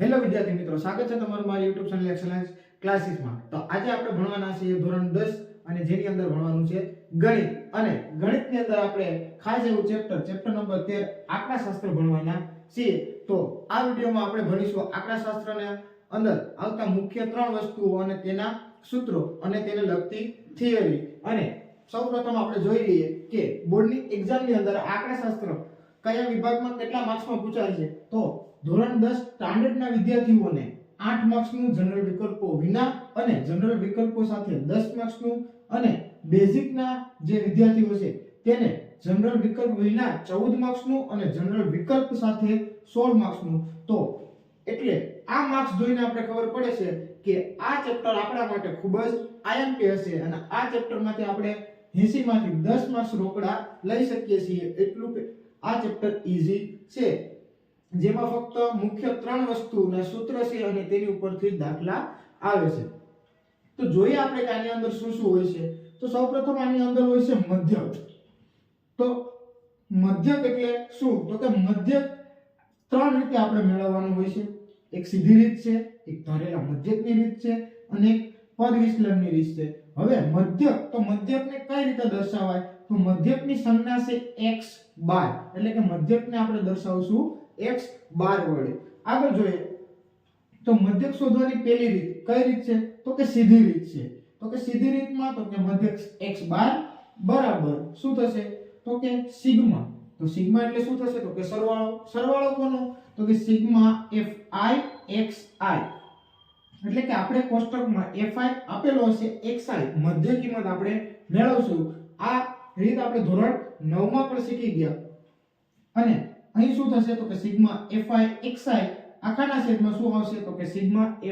Hello વિદ્યાર્થી મિત્રો, સ્વાગત છે તમારું મારી YouTube ચેનલ એક્સલન્સ ક્લાસીસમાં તો આજે આપણે ભણવાના છીએ ધોરણ 10 અને જેની અંદર ભણવાનું છે ગણિત. અને ગણિતની અંદર આપણે ખાસ એવું ચેપ્ટર ચેપ્ટર નંબર 13 આંકડાશાસ્ત્ર ભણવાના છીએ. તો આ વિડિયોમાં આપણે ભણીશું આંકડાશાસ્ત્રને અંદર આવતા મુખ્ય ત્રણ વસ્તુઓ અને તેના સૂત્રો અને તેને લગતી થિયરી અને સૌપ્રથમ આપણે જોઈ લઈએ કે બોર્ડની એક્ઝામની અંદર આંકડાશાસ્ત્ર કયા વિભાગમાં કેટલા માર્ક્સમાં પૂછાય છે. તો ધોરણ 10 સ્ટાન્ડર્ડના વિદ્યાર્થીઓને 8 માર્ક્સનું જનરલ વિકલ્પો વિના અને જનરલ વિકલ્પો સાથે 10 માર્ક્સનું અને બેઝિકના જે વિદ્યાર્થીઓ છે તેને જનરલ વિકલ્પ વિના 14 માર્ક્સનું અને જનરલ વિકલ્પ સાથે 16 માર્ક્સનું. તો એટલે આ માર્ક્સ જોઈને આપણે ખબર પડે છે કે આ ચેપ્ટર આપણા માટે ખૂબ જ આઈએમપી હશે અને આ ચેપ્ટરમાંથી આપણે 80 માંથી 10 માર્ક્સ રોકડા લઈ શકીએ છીએ. એટલું કે આ ચેપ્ટર ઈઝી છે. જેમાં ફક્ત મુખ્ય ત્રણ વસ્તુના સૂત્ર છે અને તેની ઉપરથી દાખલા આવે છે. તો જોઈએ આપણે કે આની અંદર શું શું હોય છે. તો સૌપ્રથમ આની અંદર હોય છે મધ્યક. તો મધ્યક એટલે શું? તો કે મધ્યક ત્રણ રીતે આપણે મેળવવાનું હોય છે. એક સીધી રીત છે, એક ધારેલા મધ્યકની રીત છે અને એક પદ વિશ્લેષણની રીત છે. હવે મધ્યક, તો મધ્યકને કઈ રીતે દર્શાવાય? તો મધ્યકની સંજ્ઞા છે x બાર એટલે કે મધ્યકને આપણે દર્શાવશું x બાર વડે. આગળ જોઈએ. તો મધ્યક શોધવાની પહેલી રીત કઈ રીત છે? તો કે સીધી રીત છે. તો કે સીધી રીતમાં તો કે મધ્યક x બાર બરાબર શું થશે? તો કે સિગ્મા. તો સિગ્મા એટલે શું થશે? તો કે સરવાળો. સરવાળો કોનો? તો કે સિગ્મા fi xi એટલે કે આપણે કોષ્ટકમાં fi આપેલો હશે xi મધ્ય કિંમત આપણે મેળવશું. આ રીત આપણે ધોરણ 9 માં પણ શીખી ગયા. અને અહીં શું થશે તો કે સિગ્મા fi xi આખાના છેદમાં શું આવશે? તો કે સિગ્મા fi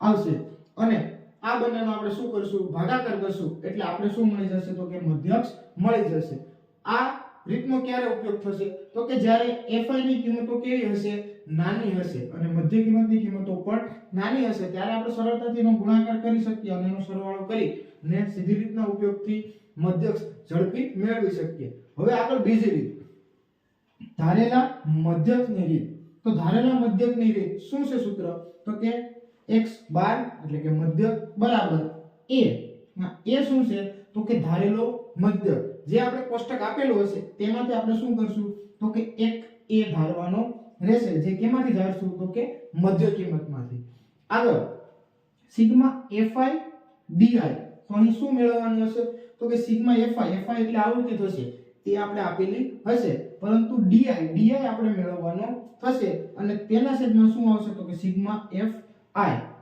આવશે. અને આ બંનેનો આપણે શું કરશું? ભાગાકાર કરશું. એટલે આપણે શું મળી જશે? તો કે મધ્યક્ષ મળી જશે. આ રીતનો ક્યારે ઉપયોગ થશે? તો કે જ્યારે fi ની કિંમતો કેવી હશે? નાની હશે. અને મધ્ય કિંમતની કિંમતો પણ નાની હશે. ત્યારે આપણે સરળતાથી એનો ગુણાકાર કરી શકીએ અને એનો સરવાળો કરી ને સીધી રીતના ઉપયોગથી મધ્યક્ષ ઝડપી મેળવી શકીએ. હવે આગળ બીજી રીત. ધારેલા મધ્યકની રીત. તો ધારેલા મધ્યકની રીત શું છે સૂત્ર? તો કે x બાર એટલે કે મધ્યક બરાબર a. એ શું છે? તો કે ધારેલો મધ્યક. જે આપણે કોષ્ટક આપેલું હશે, તેમાંથી આપણે શું કરશું? તો કે એક a ધારવાનો રહેશે. જે કેમાંથી ધારશું? તો કે મધ્ય કિંમતમાંથી. આગળ, સિગ્મા fi di. તો અહીં શું મેળવવાનું હશે? તો કે સિગ્મા fi fi એટલે આવૃત્તિ થશે? તે આપણે આપેલી હશે. પરંતુ di di આપણે મેળવવાનો થશે. અને તેના છેદમાં શું આવશે તો કે સિગ્મા fi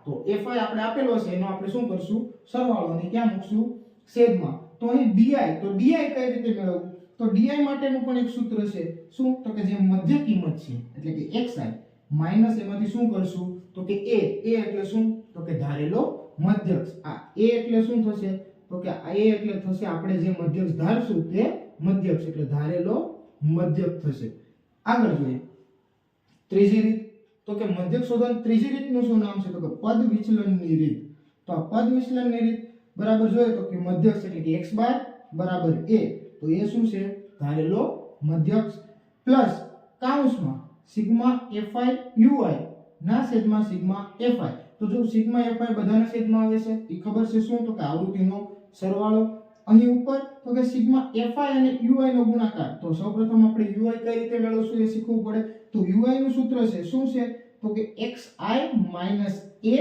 તો fi આપણે આપેલો હશે, એનો આપણે શું કરશું? સરવાળો અને ક્યાં મૂકશું? છેદમાં. તો અહીં di તો di કઈ રીતે મેળવવું? તો di માટેનું પણ એક સૂત્ર છે. શું? તો કે જે મધ્ય કિંમત છે, એટલે કે xi માઇનસ એમાંથી શું કરશું? તો કે a a એટલે શું? તો કે ધારેલો મધ્યક્ષ આ a એટલે શું થશે? તો કે a એટલે થશે આપણે જે મધ્યક્ષ ધારશું તે મધ્યક્ષ એટલે ધારેલો મધ્યક થશે. આગળ જોઈએ. ત્રીજી રીત, તો કે મધ્યક શોધન ત્રીજી રીતનું શું નામ છે? તો કે પદ વિચલનની રીત. તો આ પદ વિચલનની રીત બરાબર જોઈએ તો કે મધ્યક એટલે કે x બાર બરાબર a. તો એ શું છે? ધારેલો મધ્યક પ્લસ કાઉન્સમાં સિગ્મા fi ui ના છેદમાં સિગ્મા fi તો જો સિગ્મા fi બધાના છેદમાં આવે છે એ ખબર છે શું? તો કે આવૃત્તિનો સરવાળો અહીં ઉપર તો કે સિગ્મા fi અને ui નો ગુણાકાર. તો સૌપ્રથમ આપણે ui કઈ રીતે મેળવશું એ શીખવું પડે? તો ui નું સૂત્ર છે, શું છે? તો કે xi a એ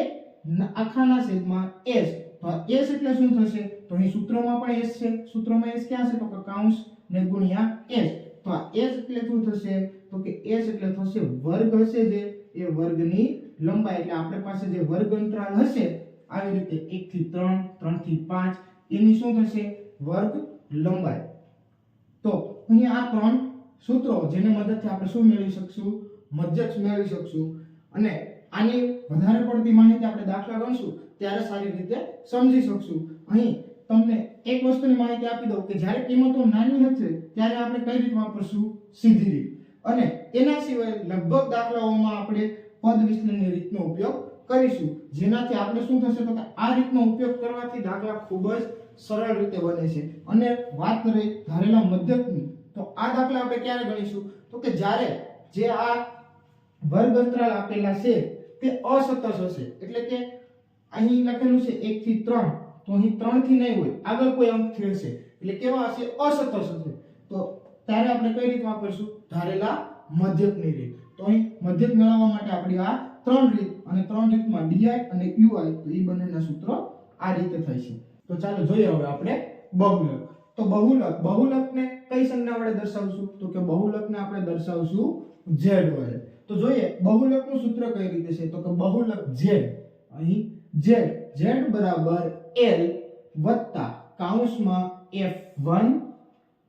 આખાના સિગ્મા s. તો s એટલે શું થશે? તો અહીં સૂત્રમાં પણ s છે. સૂત્રમાં s ક્યાં છે? તો કે કૌંસ ને ગુણ્યા s. તો આ s એટલે શું થશે? તો કે s એટલે થશે વર્ગ હશે જે, એ વર્ગની લંબાઈ. એટલે આપણી પાસે જે વર્ગ અંતરાલ હશે, આવી રીતે 1 થી 3 3 થી 5 એની શું થશે? વર્ગ લંબાઈ. તો અહીં આ ત્રણ સૂત્રો જેની મદદથી આપણે શું મેળવી શકશું? મધ્યક્ષ મેળવી શકશું. અને આની વધારે પડતી માહિતી આપણે દાખલા ગણશું, ત્યારે સારી રીતે સમજી શકશું. અહીં તમને એક વસ્તુની માહિતી આપી દઉં કે જ્યારે કિંમતો નાની હશે, ત્યારે આપણે કઈ રીત વાપરશું? સીધી રીત. અને એના સિવાય લગભગ દાખલાઓમાં આપણે પદ વિશ્લેષણની રીતનો ઉપયોગ કરીશું. જેનાથી આપણે શું થશે તો કે આ રીતનો ઉપયોગ કરવાથી દાખલા ખૂબ જ સરળ રીતે બને છે. અને વાત કરીએ ધારેલા મધ્યકની, તો આ દાખલા આપણે ક્યારે ગણીશું? તો કે જ્યારે જે આ વર્ગ અંતરાલ આપેલા છે તે અસતત હશે. એટલે કે અહીં લખેલું છે 1 થી 3 તો અહીં 3 થી નહીં હોય. આગળ કોઈ અંકથી હશે. એટલે કેવા હશે? અસતત હશે. તો ત્યારે આપણે કઈ રીત વાપરશું? ધારેલા મધ્યકની રીત. તો અહીં મધ્યક મેળવવા માટે આપણી આ ત્રણ રીત અને ત્રણ રીતમાં ડીઆઈ અને યુઆઈ તો એ બંનેના સૂત્રો આ રીતે થાય છે. તો ચાલો જોઈએ હવે આપણે બહુલક. તો બહુલક, બહુલકને કઈ સંજ્ઞા વડે દર્શાવશું? તો કે બહુલકને આપણે દર્શાવશું ઝેડ વડે. તો જોઈએ, બહુલકનું સૂત્ર કઈ રીતે છે? તો કે બહુલક ઝેડ અહીં ઝેડ ઝેડ બરાબર એલ વત્તા કાઉન્સમાં F one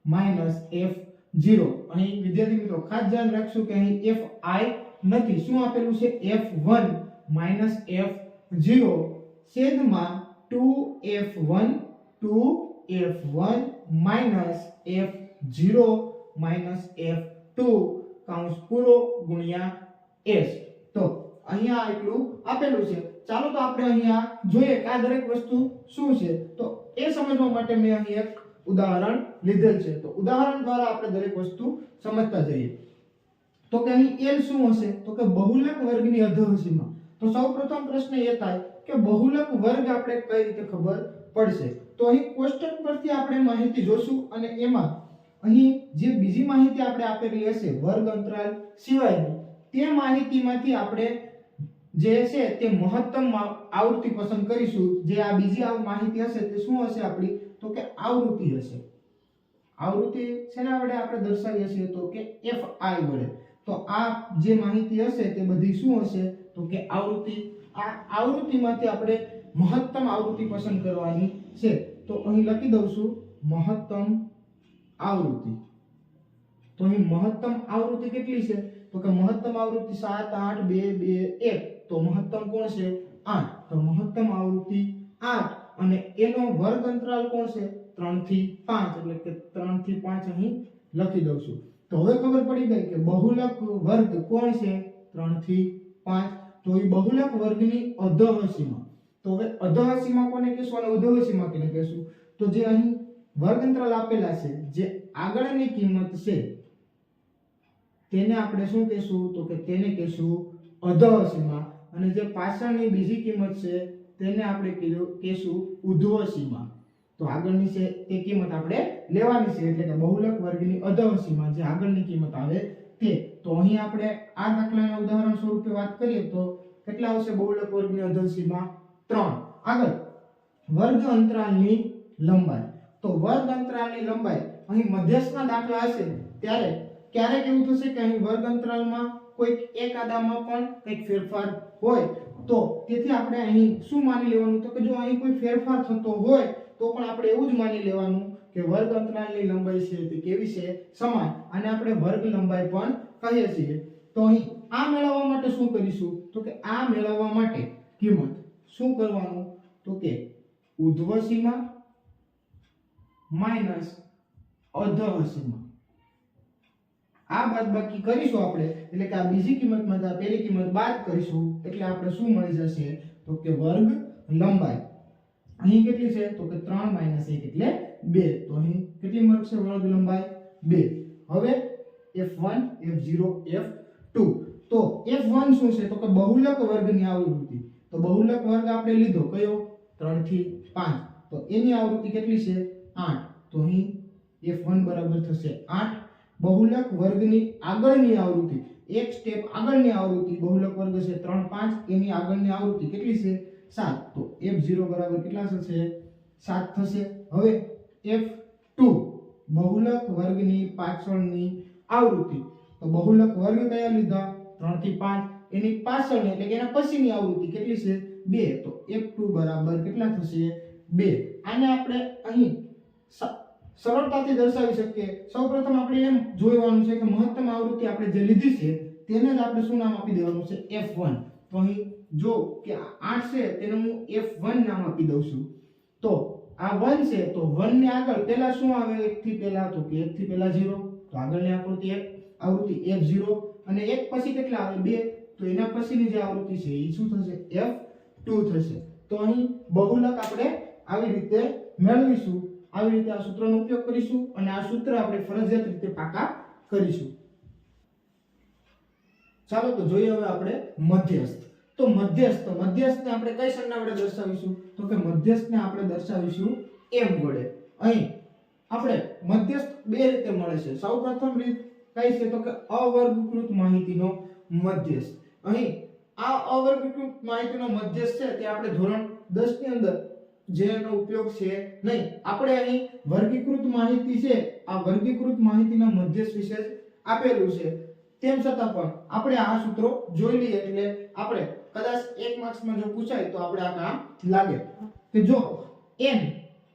minus F zero અહીં વિદ્યાર્થી મિત્રો, ખાસ ધ્યાન રાખશું કે અહીં fi નથી. શું આપેલું છે? F1 માઇનસ f0 છેદમાં 2f1 2f1 minus f0 minus f2 કૌંસ પૂરો ગુણ્યા s. તો અહીંયા એટલું આપેલું છે. ચાલો તો આપણે અહીંયા જોઈએ કે આ દરેક વસ્તુ શું છે. તો એ સમજવા માટે મેં અહીં એક ઉદાહરણ લીધેલ છે. તો ઉદાહરણ દ્વારા આપણે દરેક વસ્તુ સમજતા જઈએ. તો કે અહીં એલ શું હશે? તો કે બહુલક વર્ગની અધઃસીમા. તો સૌપ્રથમ પ્રશ્ન એ થાય કે બહુલક વર્ગ આપણે કઈ રીતે ખબર પડશે? તો અહીં કોષ્ટક પરથી આપણે માહિતી જોશું અને એમાં અહીં જે બીજી માહિતી આપણે આપેલી હશે, વર્ગ અંતરાલ સિવાય તે માહિતીમાંથી આપણે જે છે તે મહત્તમ આવૃત્તિ પસંદ કરીશું. જે આ બીજી માહિતી હશે તે શું હશે આપણી? તો કે આવૃત્તિ હશે. આવૃત્તિ શેના આપણે આપણે દર્શાવીએ છીએ? તો કે એફ આઈ વડે. તો આ જે માહિતી હશે તે બધી શું હશે? તો કે આવૃત્તિ, આ આવૃત્તિમાંથી આપણે મહત્તમ આવૃત્તિ પસંદ કરવાની છે. તો અહીં લખી દઉં છું, મહત્તમ આવૃત્તિ. તો અહીં મહત્તમ આવૃત્તિ કેટલી છે? તો કે મહત્તમ આવૃત્તિ 7 8 2 2 1 તો મહત્તમ કોણ છે? આઠ. તો મહત્તમ આવૃત્તિ આઠ. અને એનો વર્ગ અંતરાલ કોણ છે? 3 થી 5 એટલે કે 3 થી 5 અહીં લખી દઉં છું. તો હવે ખબર પડી ગઈ કે બહુલક વર્ગ કોણ છે? 3 થી 5 તો એ બહુલક વર્ગની અધઃસીમા. તો હવે અધઃસીમા કોને કહેશું? અને ઉધઃસીમા કોને કહેશું? તો જે અહીં વર્ગંતરાલ આપેલા છે, જે આગળની કિંમત છે, તેને આપણે શું કહેશું? તો કે તેને કહેશું અધઃસીમા. અને જે પાછળની બીજી કિંમત છે, તેને આપણે કીધું, કહેશું ઉધ્વસીમા. તો આગળની છે તે કિંમત આપણે લેવાની છે, એટલે કે બહુલક વર્ગની અધઃસીમા જે આગળની કિંમત આવે તે. તો અહીં આપણે આ દાખલાના ઉદાહરણ સ્વરૂપે વાત કરીએ તો કેટલા આવશે? બહુલક વર્ગની અધઃસીમા 3 આગળ. વર્ગ અંતરાલની લંબાઈ. તો વર્ગ અંતરાલની લંબાઈ અહીં મધ્યસ્થના દાખલા હશે. ત્યારે ક્યારેક એવું થશે કે અહીં વર્ગ અંતરાલમાં કોઈક એક આદામાં પણ કંઈક ફેરફાર હોય? તો તેથી આપણે અહીં શું માની લેવાનું? તો કે જો અહીં કોઈ ફેરફાર થતો હોય તો પણ આપણે એવું જ માની લેવાનું કે વર્ગ અંતરાલની લંબાઈ છે તે કેવી છે? સમાન. અને આપણે વર્ગ લંબાઈ પણ કહીએ છીએ. તો અહીં આ મેળવવા માટે શું કરીશું? તો કે આ મેળવવા માટે કિંમત. શું કરવાનું? તો કે ઉધ્વ સીમા માઇનસ અધઃ સીમા આ બાદબાકી કરીશું આપણે. એટલે કે આ બીજી કિંમતમાં આ પહેલી કિંમત બાદ કરીશું. એટલે આપણે શું મળી જશે? તો કે વર્ગ લંબાઈ. અહીં કેટલી છે? તો કે 3 1 એટલે 2 તો અહીં કેટલી મળશે વર્ગ લંબાઈ? 2 હવે f1 f0 f2 તો f1 શું છે? તો કે બહુલક વર્ગની આવૃત્તિ. તો બહુલક વર્ગ આપણે લીધો કયો? 3 થી 5 તો એની આવૃત્તિ કેટલી છે? 8 તો અહીં f1 બરાબર થશે 8 બહુલક વર્ગની આગળની આવૃત્તિ. એક સ્ટેપ આગળની આવૃત્તિ બહુલક વર્ગ છે 3 5 એની આગળની આવૃત્તિ કેટલી છે? 7 તો એફ ઝીરો બરાબર કેટલા થશે? સાત થશે. હવે એફ ટુ બહુલક વર્ગની પાછળની આવૃત્તિ. તો બહુલક વર્ગ કયા લીધા? ત્રણથી પાંચ. એની પાછળની એટલે કે એના પછીની આવૃત્તિ કેટલી છે? બે. તો એફ ટુ બરાબર કેટલા થશે? બે. આને આપણે અહીં સરળતાથી દર્શાવી શકીએ. સૌપ્રથમ આપણે એમ જોવાનું છે કે મહત્તમ આવૃત્તિ આપણે જે લીધી છે, તેને જ આપણે શું નામ આપી દેવાનું છે? એફ વન તો અહીં જો કે આઠ 8 છે, તેને હું f1 નામ આપી દઉં છું. તો આ 1 છે, તો 1 ને આગળ પહેલા શું આવે? 1 થી પહેલા, તો કે 1 થી પહેલા 0 તો આગળની આવૃત્તિ એક, આવૃત્તિ f0 અને એક પછી કેટલા આવે? 2 તો એના પછીની જે આવૃત્તિ છે એ શું થશે? f2 થશે. તો અહીં બહુલક આપણે આવી રીતે મેળવીશું. આવી રીતે આ સૂત્રનો ઉપયોગ કરીશું અને આ સૂત્ર આપણે ફરજિયાત રીતે પાકા કરીશું. ચાલો, તો જોઈએ હવે આપણે મધ્યસ્થ. તો મધ્યસ્થ મધ્યસ્થને આપણે કઈ સંજ્ઞા વડે દર્શાવીશું? તો કે મધ્યસ્થને આપણે દર્શાવીશું એમ વડે. અહીં આપણે મધ્યસ્થ બે રીતે મળે છે. સૌપ્રથમ રીત કઈ છે? તો કે અવર્ગીકૃત માહિતીનો મધ્યસ્થ. અહીં આ અવર્ગીકૃત માહિતીનો મધ્યસ્થ છે તે આપણે ધોરણ 10 ની અંદર જેનો ઉપયોગ છે નહીં, આપણે અહીં વર્ગીકૃત માહિતી છે, આ વર્ગીકૃત માહિતીના મધ્યસ્થ વિશે આપેલું છે. તેમ છતાં પણ આપણે આ સૂત્રો જોઈ લઈએ એટલે આપણે કદાચ એક માર્ક્સમાં જો પૂછાય તો આપણે આ કામ લાગે. કે જો n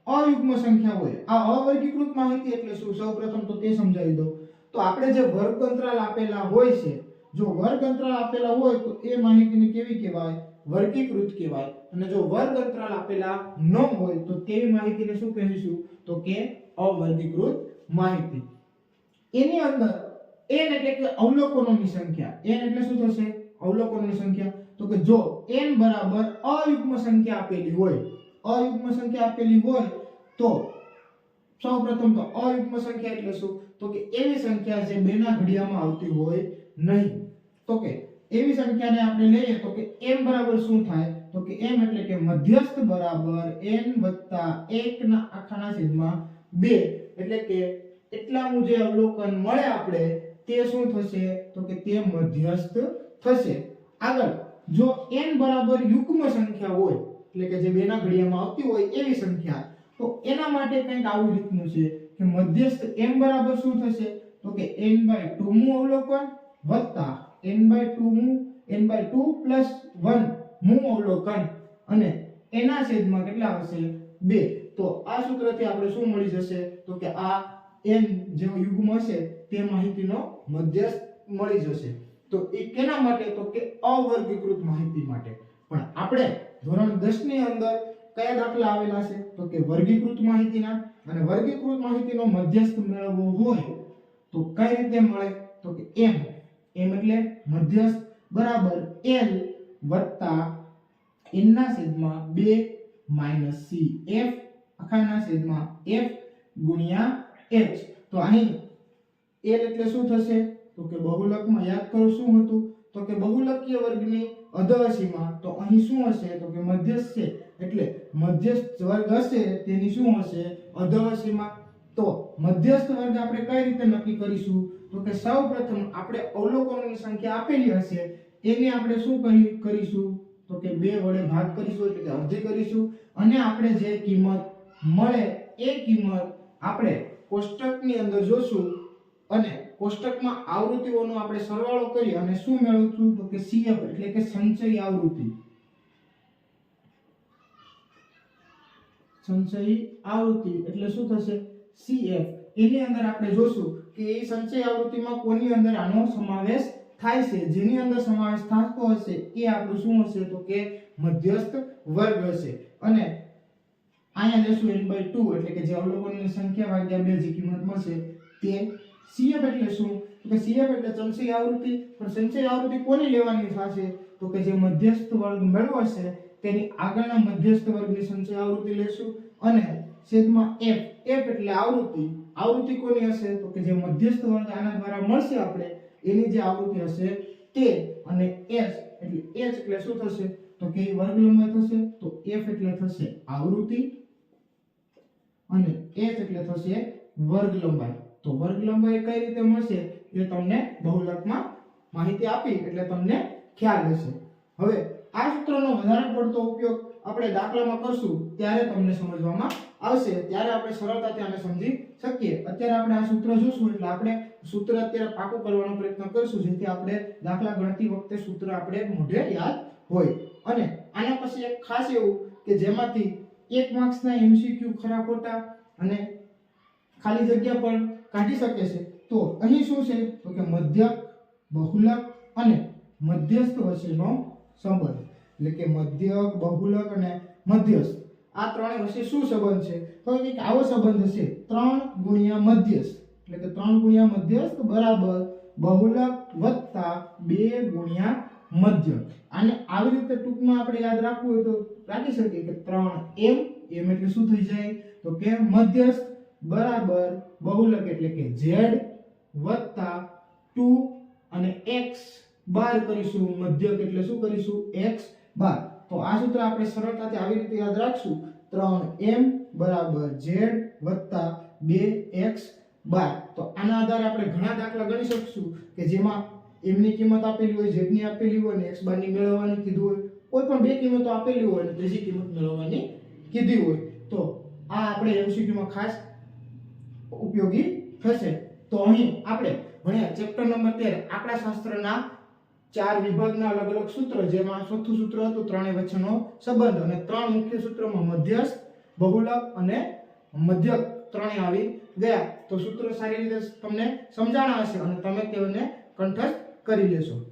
અયુગ્મ સંખ્યા હોય, આ અવર્ગીકૃત માહિતી એટલે શું? સૌપ્રથમ તો તે સમજાવી દો તો આપણે જે વર્ગ અંતરાલ આપેલા હોય છે, જો વર્ગ અંતરાલ આપેલા હોય તો એ માહિતીને કેવી કહેવાય? વર્ગીકૃત કહેવાય. અને જો વર્ગ અંતરાલ આપેલા ન હોય તો તેવી માહિતીને શું કહીશું? તો કે અવર્ગીકૃત માહિતી. એની અંદર n એટલે કે અવલોકનોની સંખ્યા. n એટલે શું થશે? અવલોકનોની સંખ્યા. તો કે જો n બરાબર અયુગ્મ સંખ્યા આપેલી હોય, અયુગ્મ સંખ્યા આપેલી હોય, તો સૌપ્રથમ તો અયુગ્મ સંખ્યા એટલે શું? તો કે એવી સંખ્યા જે બેના ઘડિયામાં આવતી હોય નહીં. તો કે એવી સંખ્યાને આપણે લઈએ તો કે m બરાબર શું થાય? તો કે m એટલે કે મધ્યસ્થ બરાબર n 1 ના આખાના છેદમાં 2 એટલે કે એટલાનું જે અવલોકન મળે આપણે, તે શું થશે? તો કે તે મધ્યસ્થ થશે. આગળ, જો n બરાબર યુગ્મ સંખ્યા હોય, એટલે કે જે બેના ઘડિયામાં આવતી હોય, એવી સંખ્યા. તો એના માટે કંઈક આવું રીતનું છે કે મધ્યસ્થ m બરાબર શું થશે? તો કે n બાય 2 મું અવલોકન વત્તા n બાય 2 મુ, n બાય 2 પ્લસ 1 મુ અવલોકન. અને એના છેદમાં કેટલા હશે 2 તો આ સૂત્રથી આપણે શું મળી જશે? તો કે આ n જે યુગ્મ હશે, તે માહિતીનો મધ્યસ્થ મળી જશે. તો એ કેના માટે? તો કે અવર્ગીકૃત માહિતી માટે. પણ આપણે ધોરણ 10 ની અંદર કયા દાખલા આવેલા છે? તો કે વર્ગીકૃત માહિતીના. અને વર્ગીકૃત માહિતીનો મધ્યસ્થ મેળવવો હોય તો કઈ રીતે મળે? તો કે m m એટલે મધ્યસ્થ બરાબર l વત્તા n ના છેદમાં 2 માઇનસ c f આખાના છેદમાં f ગુણ્યા h તો અહીં l એટલે શું થશે? તો કે બહુલકમાં યાદ કરો શું હતું? તો કે બહુલકીય વર્ગની અધઃસીમા તો અહીં શું હશે? તો કે મધ્યસ્થ છે. એટલે મધ્યસ્થ વર્ગ હશે, તેની શું હશે? અધઃસીમા તો મધ્યસ્થ વર્ગ આપણે કઈ રીતે નક્કી કરીશું? તો કે સૌપ્રથમ આપણે અવલોકનોની સંખ્યા આપેલી હશે. એને આપણે શું કહી કરીશું? તો કે બે વડે ભાગ કરીશું, એટલે કે અડધી કરીશું. અને આપણે જે કિંમત મળે એ કિંમત આપણે કોષ્ટકની અંદર જોશું અને કોષ્ટકમાં આવૃત્તિઓનો આપણે સરવાળો કરી અને શું મેળવશું? તો કે સીએફ એટલે કે સંચય આવૃત્તિ. સંચય આવૃત્તિ, એટલે શું થશે? સીએફ એની અંદર આપણે જોશું કે એ સંચય આવૃત્તિમાં કોની અંદર આનો સમાવેશ થાય છે? જેની અંદર સમાવેશ થતો હશે એ આપણું શું હશે? તો કે મધ્યસ્થ વર્ગ હશે. અને અહીંયા લેશું n by 2 એટલે કે જે અવલોકનની સંખ્યા ભાગ્યા બે જે કિંમત મળશે તે CF એટલે શું તો કે સીએફ એટલે ચલસી આવૃત્તિ. પણ સંચય આવૃત્તિ કોની લેવાની થશે? તો કે જે મધ્યસ્થ વર્ગ મેળવશે, તેની આગળના મધ્યસ્થ વર્ગની સંચય આવૃત્તિ લેશું. અને છેદમાં એફ એફ એટલે આવૃત્તિ. આવૃત્તિ કોની હશે? તો કે જે મધ્યસ્થ વર્ગ આના દ્વારા મળશે આપણે, એની જે આવૃત્તિ હશે તે. અને એસ એટલે એચ એટલે શું થશે? તો કે વર્ગ લંબાઈ થશે, તો f એટલે થશે આવૃત્તિ. અને h એટલે થશે વર્ગ લંબાઈ. તો વર્ગ લંબાઈ કઈ રીતે મળશે? એ તમને બહુલકમાં માહિતી આપી એટલે તમને ખ્યાલ હશે હવે આ સૂત્રનો વધારે પડતો ઉપયોગ આપણે દાખલામાં કરશું, ત્યારે તમને સમજવામાં આવશે. ત્યારે આપણે સરળતાથી આને સમજી શકીએ. અત્યારે આપણે આ સૂત્ર જોશું એટલે આપણે સૂત્ર અત્યારે પાકું કરવાનો પ્રયત્ન કરશું, જેથી આપણે દાખલા ગણતી વખતે સૂત્ર આપણે મોઢે યાદ હોય. અને આના પછી એક ખાસ એવું કે જેમાંથી એક માર્ક્સના એમસીક્યુ ખરા ખોટા અને ખાલી જગ્યા પણ કાઢી શકે છે. તો અહીં શું છે? તો કે મધ્યક બહુલક અને મધ્યસ્થ વચ્ચેનો સંબંધ. એટલે કે મધ્યક બહુલક અને મધ્યસ્થ. આ ત્રણે વચ્ચે શું સંબંધ છે? તો એક આવો સંબંધ છે ત્રણ ગુણ્યા મધ્યસ્થ. એટલે કે ત્રણ ગુણ્યા મધ્યસ્થ બરાબર બહુલક વત્તા બે ગુણ્યા મધ્ય. અને આવી રીતે ટૂંકમાં આપણે યાદ રાખવું હોય તો રાખી શકીએ કે ત્રણ એમ એમ એટલે શું થઈ જાય? તો કે મધ્યસ્થ બરાબર બહુલક એટલે કે z વત્તા 2 અને x બાર કરીશું, મધ્યક એટલે શું કરીશું? x બાર. તો આ સૂત્ર આપણે સરળતાથી આવી રીતે યાદ રાખશું. 3m બરાબર z વત્તા 2x બાર. તો આના આધારે આપણે ઘણા દાખલા ગણી શકશું કે જેમાં m ની કિંમત આપેલી હોય z ની આપેલી હોય અને x બારની મેળવવાની કીધું હોય. કોઈ પણ બે કિંમતો આપેલી હોય અને ત્રીજી કિંમત મેળવવાની કીધી હોય. તો આ આપણે એમસીક્યુમાં ખાસ ઉપયોગી થશે. તો અહીં આપણે ભણ્યા ચેપ્ટર નંબર તેર. આપણા શાસ્ત્રના ચાર વિભાગના અલગ અલગ સૂત્ર. જેમાં ચોથું સૂત્ર હતું ત્રણેય વચ્ચેનો સંબંધ. અને ત્રણ મુખ્ય સૂત્રોમાં મધ્યસ્થ, બહુલક અને મધ્યક ત્રણેય આવી ગયા. તો સૂત્રો સારી રીતે તમને સમજાણા હશે અને તમે તેઓને કંઠસ્થ કરી લેશો.